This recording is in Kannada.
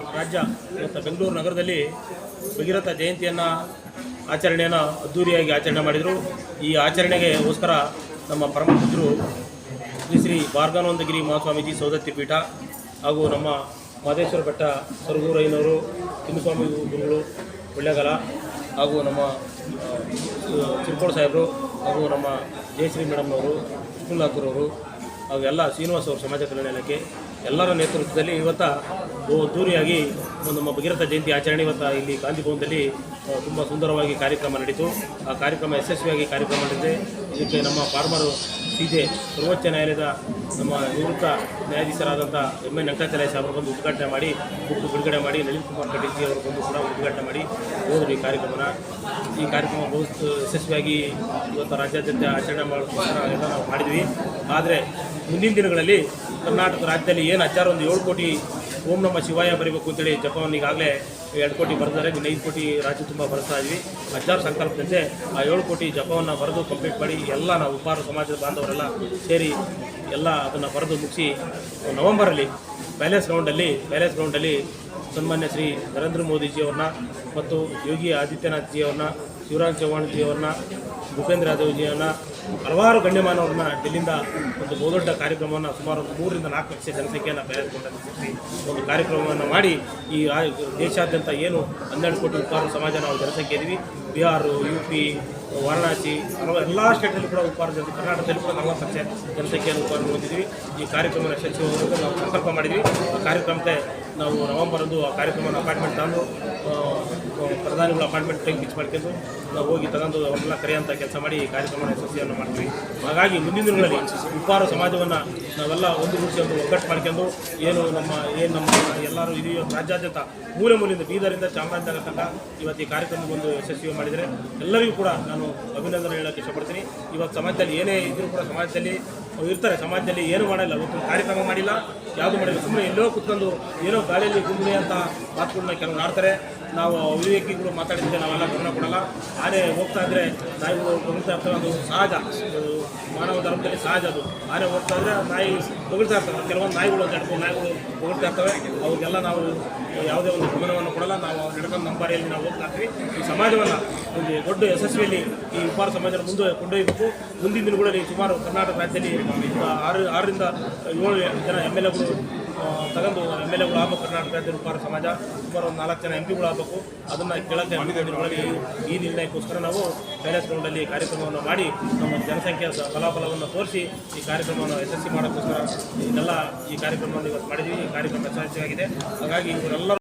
ರಾಜ್ಯ ಇವತ್ತು ಬೆಂಗಳೂರು ನಗರದಲ್ಲಿ ಭಗೀರಥ ಜಯಂತಿಯನ್ನು ಆಚರಣೆಯನ್ನು ಅದ್ಧೂರಿಯಾಗಿ ಆಚರಣೆ ಮಾಡಿದರು. ಈ ಆಚರಣೆಗೆಗೋಸ್ಕರ ನಮ್ಮ ಪರಮಪುತ್ರರು ಶ್ರೀ ಶ್ರೀ ಭಾರ್ಗಾನಂದಗಿರಿ ಮಹಾಸ್ವಾಮೀಜಿ ಸೌದತ್ತಿ ಪೀಠ ಹಾಗೂ ನಮ್ಮ ಮಾದೇಶ್ವರ ಬೆಟ್ಟ ಸರಗೂರಯ್ಯನವರು, ತಿಮ್ಮಸ್ವಾಮಿ ಗುರುಗಳು ಒಳ್ಳೆಗಾಲ ಹಾಗೂ ನಮ್ಮ ಚಿರ್ಕೋಳ ಸಾಹೇಬರು ಹಾಗೂ ನಮ್ಮ ಜಯಶ್ರೀ ಮೇಡಮ್ನವರು ವಿಷ್ಣುನಾಥರವರು ಹಾಗೂ ಎಲ್ಲ ಶ್ರೀನಿವಾಸ್ ಅವರು ಸಮಾಜ ಕಲ್ಯಾಣ ಇಲಾಖೆ ಎಲ್ಲರ ನೇತೃತ್ವದಲ್ಲಿ ಇವತ್ತ ದೂರಿಯಾಗಿ ಒಂದು ನಮ್ಮ ಭಗೀರಥ ಜಯಂತಿ ಆಚರಣೆ ಇವತ್ತು ಇಲ್ಲಿ ಗಾಂಧಿ ಭವನದಲ್ಲಿ ತುಂಬ ಸುಂದರವಾಗಿ ಕಾರ್ಯಕ್ರಮ ನಡೀತು. ಆ ಕಾರ್ಯಕ್ರಮ ಯಶಸ್ವಿಯಾಗಿ ಕಾರ್ಯಕ್ರಮ ನಡೆದಿದೆ. ಇದಕ್ಕೆ ನಮ್ಮ ಫಾರ್ಮರು ಸೀದೆ ಸರ್ವೋಚ್ಚ ನ್ಯಾಯಾಲಯದ ನಮ್ಮ ನಿವೃತ್ತ ನ್ಯಾಯಾಧೀಶರಾದಂಥ ಎಂ ಎನ್ ವೆಂಕಟಾಚಲಯ ಸಾಹೇಬರು ಬಂದು ಉದ್ಘಾಟನೆ ಮಾಡಿ ಬುಕ್ ಬಿಡುಗಡೆ ಮಾಡಿ, ನಳಿನ್ ಕುಮಾರ್ ಕಟೀಲ್ ಅವರು ಬಂದು ಕೂಡ ಉದ್ಘಾಟನೆ ಮಾಡಿ ಹೋದರು ಈ ಕಾರ್ಯಕ್ರಮನ. ಈ ಕಾರ್ಯಕ್ರಮ ಬಹು ಯಶಸ್ವಿಯಾಗಿ ಇವತ್ತು ರಾಜ್ಯಾದ್ಯಂತ ಆಚರಣೆ ಮಾಡೋದಕ್ಕೋಸ್ಕರ ಎಲ್ಲ ನಾವು ಮಾಡಿದ್ವಿ. ಆದರೆ ಮುಂದಿನ ದಿನಗಳಲ್ಲಿ ಕರ್ನಾಟಕ ರಾಜ್ಯದಲ್ಲಿ ಏನು ಹಚ್ಚಾರ ಒಂದು ಏಳು ಕೋಟಿ ಓಂ ನಮ್ಮ ಶಿವಾಯ ಬರೀಬೇಕು ಅಂತೇಳಿ ಜಪವನ್ನು ಈಗಾಗಲೇ ಎರಡು ಕೋಟಿ ಬರೆದರೆ ಇನ್ನು ಐದು ಕೋಟಿ ರಾಜ್ಯ ತುಂಬ ಬರ್ತಾ ಇದ್ವಿ. ಹಜಾರು ಸಂಕಲ್ಪದಂತೆ ಆ ಏಳು ಕೋಟಿ ಜಪವನ್ನು ಬರೆದು ಕಂಪ್ಲೀಟ್ ಮಾಡಿ ಎಲ್ಲ ನಾವು ಉಪಾರ ಸಮಾಜದ ಬಾಂಧವರೆಲ್ಲ ಸೇರಿ ಎಲ್ಲ ಅದನ್ನು ಬರೆದು ಮುಗಿಸಿ ನವೆಂಬರಲ್ಲಿ ಪ್ಯಾಲೇಸ್ ಗ್ರೌಂಡಲ್ಲಿ ಪ್ಯಾಲೇಸ್ ಗ್ರೌಂಡಲ್ಲಿ ಸನ್ಮಾನ್ಯ ಶ್ರೀ ನರೇಂದ್ರ ಮೋದಿಜಿಯವ್ರನ್ನ ಮತ್ತು ಯೋಗಿ ಆದಿತ್ಯನಾಥ್ ಜಿಯವ್ರನ್ನ, ಶಿವರಾಜ್ ಚೌಹಾಣ್ ಜಿಯವ್ರನ್ನ ಭೂಪೇಂದ್ರ ಯಾದವ್ ಜಿಯವ್ರನ್ನ ಹಲವಾರು ಗಣ್ಯಮಾನವ್ರನ್ನ ಡೆಲ್ಲಿಂದ ಒಂದು ಬಹುದೊಡ್ಡ ಕಾರ್ಯಕ್ರಮವನ್ನು ಸುಮಾರು ಮೂರರಿಂದ ನಾಲ್ಕು ಲಕ್ಷ ಜನಸಂಖ್ಯೆಯನ್ನು ಸೇರಿಸಿ ಒಂದು ಕಾರ್ಯಕ್ರಮವನ್ನು ಮಾಡಿ ಈ ದೇಶಾದ್ಯಂತ ಏನು ಹನ್ನೆರಡು ಕೋಟಿ ಉಪಾರ ಸಮಾಜ ನಾವು ಜನಸಂಖ್ಯೆ ಇದ್ದೀವಿ. ಬಿಹಾರ ಯು ಪಿ ವಾರಣಾಸಿ ಎಲ್ಲ ಸ್ಟೇಟಲ್ಲೂ ಕೂಡ ಉಪಾರ ಜನ ಕರ್ನಾಟಕದಲ್ಲಿ ಕೂಡ ನಲವತ್ತು ಲಕ್ಷ ಜನಸಂಖ್ಯೆಯನ್ನು ಉಪಾರ ಹೊಂದಿದ್ದೀವಿ ಈ ಕಾರ್ಯಕ್ರಮ ಯಶಸ್ವಿ ನಾವು ಸಂಕಲ್ಪ ಮಾಡಿದ್ವಿ ಆ ಕಾರ್ಯಕ್ರಮಕ್ಕೆ ನಾವು ನವೆಂಬರಂದು ಆ ಕಾರ್ಯಕ್ರಮವನ್ನು ಅಪಾಯಿಂಟ್ಮೆಂಟ್ ತಂದು ಪ್ರಧಾನಿಗಳ ಅಪಾಯಿಂಟ್ಮೆಂಟ್ ಟೈಮ್ ಫಿಕ್ಸ್ ಮಾಡ್ಕೊಂಡು ನಾವು ಹೋಗಿ ತಗೊಂಡು ಅವ್ರನ್ನೆಲ್ಲ ಕರೆಯುವಂಥ ಕೆಲಸ ಮಾಡಿ ಈ ಕಾರ್ಯಕ್ರಮ ಯಶಸ್ವಿಯನ್ನು ಮಾಡ್ತೀವಿ. ಹಾಗಾಗಿ ಮುಂದಿನ ದಿನಗಳಲ್ಲಿ ಉಪ್ಪಾರ ಸಮಾಜವನ್ನು ನಾವೆಲ್ಲ ಒಂದು ಒಂದು ಒಗ್ಗಟ್ಟು ಮಾಡ್ಕೊಂಡು ಏನು ನಮ್ಮ ಏನು ನಮ್ಮ ಎಲ್ಲರೂ ಇದೆಯೋ ರಾಜ್ಯಾದ್ಯಂತ ಮೂಲೆ ಮೂಲೆಯಿಂದ ಬೀದರಿಂದ ಚಾಮರಾಜನಗರ ತನಕ ಇವತ್ತು ಈ ಕಾರ್ಯಕ್ರಮ ಒಂದು ಯಶಸ್ವಿ ಮಾಡಿದರೆ ಎಲ್ಲರಿಗೂ ಕೂಡ ನಾನು ಅಭಿನಂದನೆ ಹೇಳೋಕ್ಕೆ ಇಷ್ಟಪಡ್ತೀನಿ. ಇವತ್ತು ಸಮಾಜದಲ್ಲಿ ಏನೇ ಇದ್ದರೂ ಕೂಡ ಸಮಾಜದಲ್ಲಿ ಇರ್ತಾರೆ. ಸಮಾಜದಲ್ಲಿ ಏನು ಮಾಡಿಲ್ಲ. ಇವತ್ತು ಕಾರ್ಯಕ್ರಮ ಮಾಡಿಲ್ಲ. ಯಾವುದು ಮಾಡಿಲ್ಲ. ಸುಮ್ಮನೆ ಎಲ್ಲೋ ಕುತ್ಕೊಂಡು ಏನೋ ಗಾಳಿಯಲ್ಲಿ ಗುಂಬುಳಿ ಅಂತ ಮಾತುಗಳನ್ನ ಕೆಲವು ಆಡ್ತಾರೆ. ನಾವು ಅವಿವೇಕಿಗಳು ಮಾತಾಡಿದ್ರೆ ನಾವೆಲ್ಲ ಗಮನ ಕೊಡಲ್ಲ. ಆನೆ ಹೋಗ್ತಾ ಇದ್ರೆ ನಾಯಿಗಳು ಗಮನಿಸ್ತಾ ಇರ್ತಾರೆ ಅದು ಸಹಜ. ಮಾನವ ಧರ್ಮದಲ್ಲಿ ಸಹಜ ಅದು. ಆನೆ ಹೋಗ್ತಾ ಇದ್ರೆ ನಾಯಿ ಹೊಗಳ್ತಾ ಇರ್ತವೆ. ಕೆಲವೊಂದು ನಾಯಿಗಳು ಎರಡು ನಾಯಿಗಳು ಹೊಗಳ್ತಾ ಇರ್ತವೆ. ಅವ್ರಿಗೆಲ್ಲ ನಾವು ಯಾವುದೇ ಒಂದು ಗಮನವನ್ನು ಕೊಡಲ್ಲ. ನಾವು ನಡ್ಕೊಂಡು ನಮ್ಮ ಬಾರಿಯಲ್ಲಿ ನಾವು ಹೋಗ್ತಾ ಇರ್ತೀವಿ. ಈ ಸಮಾಜವನ್ನು ಒಂದು ದೊಡ್ಡ ಯಶಸ್ವಿಯಲ್ಲಿ ಈ ಉಪಾರ ಸಮಾಜನ ಮುಂದೆ ಕೊಂಡೊಯ್ಯಬೇಕು. ಮುಂದಿನ ದಿನಗಳಲ್ಲಿ ಸುಮಾರು ಕರ್ನಾಟಕ ರಾಜ್ಯದಲ್ಲಿ ಆರು ಆರರಿಂದ ಏಳು ಜನ ಎಂ ಎಲ್ ಎಗಳು ತಗೊಂಡು ಎಂ ಎಲ್ ಎಗಳು ಆಗಬೇಕು ಕರ್ನಾಟಕ ರಾಜ್ಯ ಉಪಾರ ಸಮಾಜ. ಸುಮಾರು ಒಂದು ನಾಲ್ಕು ಜನ ಎಂ ಪಿಗಳು ಆಗಬೇಕು. ಅದನ್ನು ಕೇಳಕ್ಕೆ ಒಳಗೆ ಈ ನಿರ್ಣಯಕ್ಕೋಸ್ಕರ ನಾವು ಪ್ಯಾಲೇಸ್ ಗ್ರೌಂಡಲ್ಲಿ ಕಾರ್ಯಕ್ರಮವನ್ನು ಮಾಡಿ ನಮ್ಮ ಜನಸಂಖ್ಯೆಯ ಫಲಾಫಲವನ್ನು ತೋರಿಸಿ ಈ ಕಾರ್ಯಕ್ರಮವನ್ನು ಯಶಸ್ವಿ ಮಾಡೋಕ್ಕೋಸ್ಕರ ಇದೆಲ್ಲ ಈ ಕಾರ್ಯಕ್ರಮವನ್ನು ಇವತ್ತು ಮಾಡಿದ್ವಿ. ಈ ಕಾರ್ಯಕ್ರಮ ಯಶಸ್ವಿಯಾಗಿದೆ. ಹಾಗಾಗಿ ಇವರೆಲ್ಲರೂ